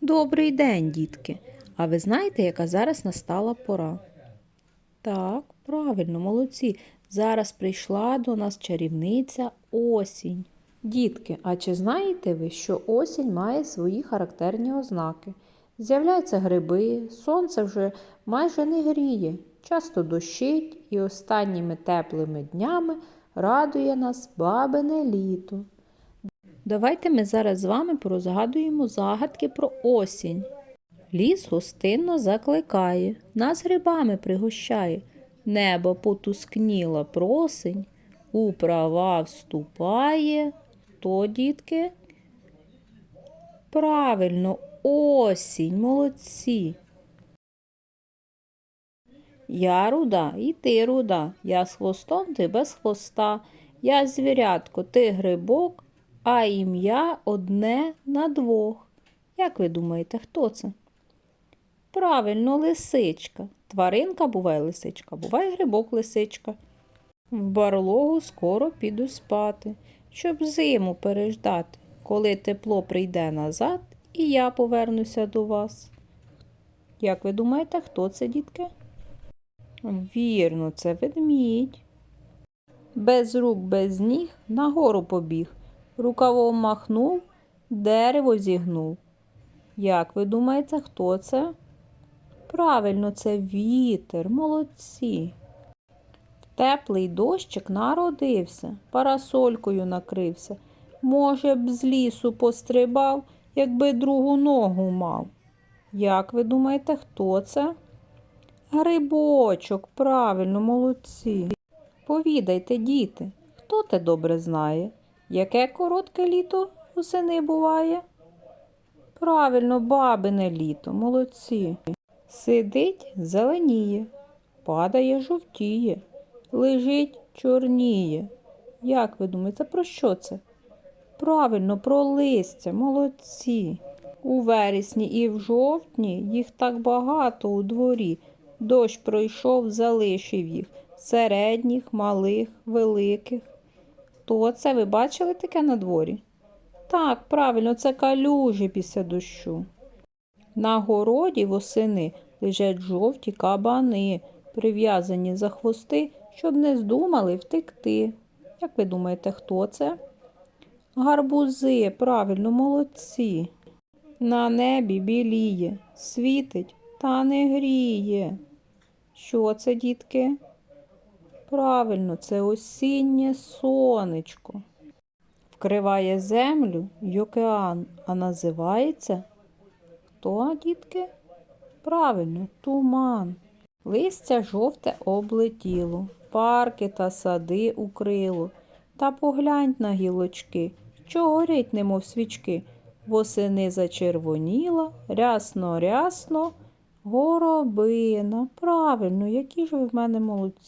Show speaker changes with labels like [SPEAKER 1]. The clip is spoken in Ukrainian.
[SPEAKER 1] Добрий день, дітки. А ви знаєте, яка зараз настала пора? Так, правильно, молодці. Зараз прийшла до нас чарівниця осінь. Дітки, а чи знаєте ви, що осінь має свої характерні ознаки? З'являються гриби, сонце вже майже не гріє, часто дощить і останніми теплими днями радує нас бабине літо. Давайте ми зараз з вами порозгадуємо загадки про осінь. Ліс гостинно закликає, нас грибами пригощає, небо потускніло просень, у права вступає. То, дітки? Правильно, осінь, молодці. Я руда, і ти руда, я з хвостом, ти без хвоста, я звірятко, ти грибок, а ім'я одне на двох. Як ви думаєте, хто це? Правильно, лисичка. Тваринка буває лисичка, буває грибок лисичка. В барлогу скоро піду спати, щоб зиму переждати. Коли тепло прийде назад, і я повернуся до вас. Як ви думаєте, хто це, дітки? Вірно, це ведмідь. Без рук, без ніг нагору побіг, рукавом махнув, дерево зігнув. Як ви думаєте, хто це? Правильно, це вітер, молодці. Теплий дощик народився, парасолькою накрився. Може б з лісу пострибав, якби другу ногу мав. Як ви думаєте, хто це? Грибочок, правильно, молодці. Повідайте, діти, хто те добре знає, яке коротке літо усени буває? Правильно, бабине літо, молодці. Сидить, зеленіє, падає, жовтіє, лежить, чорніє. Як ви думаєте, про що це? Правильно, про листя, молодці. У вересні і в жовтні їх так багато у дворі. Дощ пройшов, залишив їх середніх, малих, великих. То це ви бачили таке на дворі? Так, правильно, це калюжі після дощу. На городі восени лежать жовті кабани, прив'язані за хвости, щоб не здумали втекти. Як ви думаєте, хто це? Гарбузи, правильно, молодці. На небі біліє, світить та не гріє. Що це, дітки? Правильно, це осіннє сонечко. Вкриває землю й океан, а називається хто, дітки? Правильно, туман. Листя жовте облетіло, парки та сади укрило. Та поглянь на гілочки, що горять, немов свічки. Восени зачервоніла, рясно, рясно, горобина. Правильно, які ж ви в мене молодці.